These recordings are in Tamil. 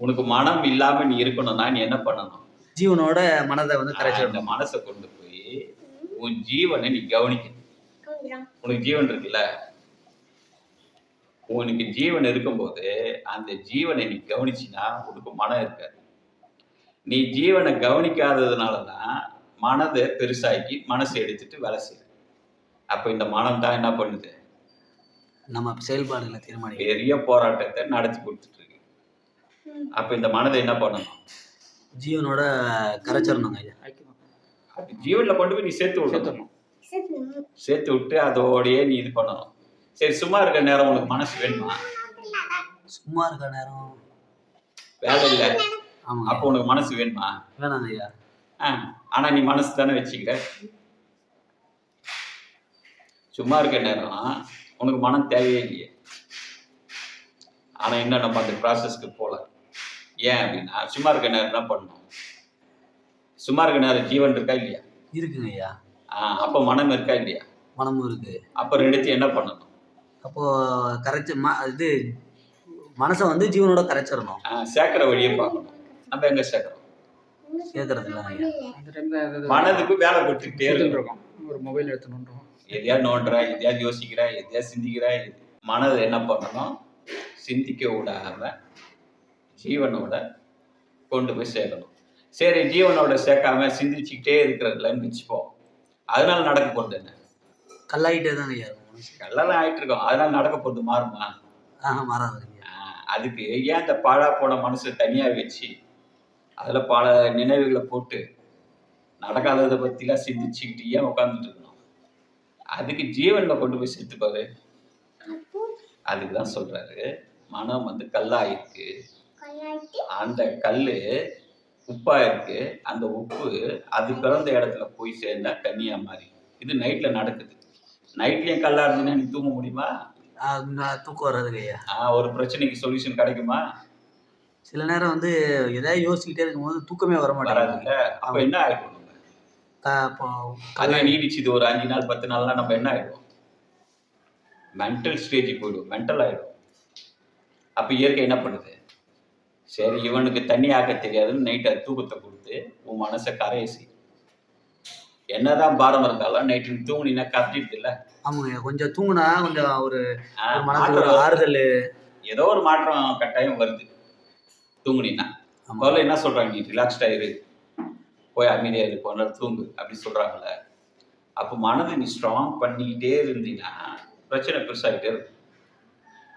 உனக்கு மனம் இல்லாம நீ இருக்கணும்னா நீ என்ன பண்ணணும்? ஜீவனோட மனதை வந்து கரைச்சிடணும் மனசை கொண்டு போய் உன் ஜீவனை நீ கவனிக்கணும். உனக்கு ஜீவன் இருக்குல்ல? உனக்கு ஜீவன் இருக்கும்போது அந்த ஜீவனை நீ கவனிச்சினா உனக்கு மனம் இருக்காது. நீ ஜீவனை கவனிக்காததுனால தான் மனதை பெருசாக்கி மனசை எடுத்துட்டு வேலை செய்யுது அப்போ இந்த மனம் தான் என்ன பண்ணுது? நம்ம செயல்பாடுகளை தீர்மானிக்க பெரிய போராட்டத்தை நடத்தி கொடுத்துட்டு இருக்கு. அப்போ இந்த மனதை என்ன பண்ணணும்? ஜீவனோட கரைச்சிடணுங்க ஐயா. ஜீவன்ல கொண்டு போய் நீ சேர்த்து விடணும். சேர்த்து விட்டு அதோடயே நீ இது பண்ணணும். சரி சும்மா இருக்க நேரம் உனக்கு மனசு வேணுமா? சும்மா இருக்க நேரம். வேலை இல்லை. அப்போ உனக்கு மனசு வேணுமா? வேணாங்க ஐயா. ஆனா நீ மனசு தானே வச்சுக்கிற? சும்மா இருக்க நேரம் உனக்கு மனம் தேவையே இல்லையே. ஆனா இன்னும் நம்ம அந்த ப்ராசஸ்க்கு போல. ஏன் அப்படின்னா சும்மா இருக்க நேரம் என்ன பண்ணணும் சும்மா இருக்க நேரம் ஜீவன் இருக்கா இல்லையா? இருக்குங்க ஐயா. ஆ அப்போ மனம் இருக்கா இல்லையா? மனமும் இருக்கு. அப்போ ரெண்டுத்தையும் என்ன பண்ணணும்? அப்போ கரைச்சி ம இது மனசை வந்து ஜீவனோட கரைச்சிடணும். சேர்க்கிற வழியை பார்க்கணும். நம்ம எங்க சேர்க்கிறோம்? சேர்க்கறது எதாவது மனதுக்கு வேலை கொடுத்துக்கிட்டே இருக்கும் இருக்கோம். ஒரு மொபைல் எடுத்துணுன்றோம் எதையா நோண்டுற எதையா யோசிக்கிற எதையா சிந்திக்கிற மனதை என்ன பண்ணணும்? சிந்திக்க விடாம ஜீவனோட கொண்டு போய் சேர்க்கணும். சரி ஜீவனோட சேர்க்காம சிந்திச்சுக்கிட்டே இருக்கிறதுலன்னு வச்சுப்போம் அதனால நடக்க போறது என்ன? கல்லாயிட்டே தாங்க ஐயா எல்லாம் ஆயிட்டு இருக்கோம். அதனால நடக்க போறது மாறுமா? ஆஹ் அதுக்கு ஏன் இந்த பாழா போன மனசை தனியா வச்சு அதுல பல நினைவுகளை போட்டு நடக்காததை பத்திலாம் சிந்திச்சுக்கிட்டு ஏன் உட்காந்துட்டு இருக்கணும்? அதுக்கு ஜீவன்ல கொண்டு போய் சேர்த்துப்பாரு. அதுக்கு தான் சொல்றாரு மனம் வந்து கல்லாயிருக்கு. அந்த கல்லு உப்பா இருக்கு. அந்த உப்பு அது பிறந்த இடத்துல போய் சேர்ந்தா தண்ணியா மாறி. இது நைட்ல நடக்குது. நைட்லயும் கல்லா இருந்துன்னா நீ தூங்க முடியுமா? தூக்கம் வர்றதுங்க ஐயா. ஆஹ் ஒரு பிரச்சனைக்கு சொல்யூஷன் கிடைக்குமா? சில நேரம் வந்து எதாவது யோசிச்சுக்கிட்டே இருக்கும்போது தூக்கமே வர வராதுல்ல? அப்ப என்ன ஆயிடும் நம்ம? க- இப்போ கதை நீடிச்சுது ஒரு அஞ்சு நாள் பத்து நாள்லாம் நம்ம என்ன ஆயிடும் மென்டல் ஸ்டேஜுக்கு போயிடும். மென்டல் ஆயிடும். அப்ப இயற்கை என்ன பண்ணுது? சரி இவனுக்கு தண்ணி ஆக்க தெரியாதுன்னு நைட்டு தூக்கத்தை கொடுத்து உன் மனசை கரையை செய். என்னதான் பாரம் இருந்தாலும் நைட்டு தூங்குனீன்னா கத்திடுது இல்ல? ஆமாங்க கொஞ்சம் தூங்குனா கொஞ்சம் ஒரு மனசுல. ஆறுதல். ஏதோ ஒரு மாற்றம் கட்டாயம் வருது. தூங்குனீன்னா. முதல்ல என்ன சொல்றாங்க? நீ ரிலாக்ஸ்டா இரு. போய் அமைதியா இரு நேரம் தூங்கு அப்படி சொல்றாங்கல்ல. அப்போ மனதை நீ ஸ்ட்ராங் பண்ணிக்கிட்டே இருந்தீன்னா பிரச்சனை பெருசாகிட்டே இருக்கும்.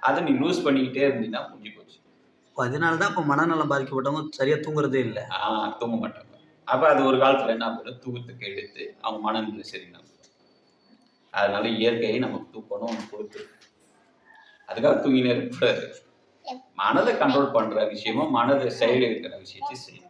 அதை நீ லூஸ் பண்ணிக்கிட்டே இருந்தீங்கன்னா முடிஞ்சு போச்சு. இப்போ அதனால தான் இப்போ மனநலம் பாதிக்கப்பட்டவங்க சரியாக தூங்குறதே இல்லை. ஆ தூங்க மாட்டாங்க. அப்போ அது ஒரு காலத்தில் என்ன பண்ணும் தூக்கத்துக்கு எடுத்து அவங்க மனநிலை சரிங்க அதனால இயற்கையை நமக்கு தூக்கணும் ஒன்று கொடுத்து அதுக்காக தூங்கினே இருக்கக்கூடாது மனதை கண்ட்ரோல் பண்ணுற விஷயமும் மனதை செயல் இருக்கிற விஷயத்தையும் செய்யணும்.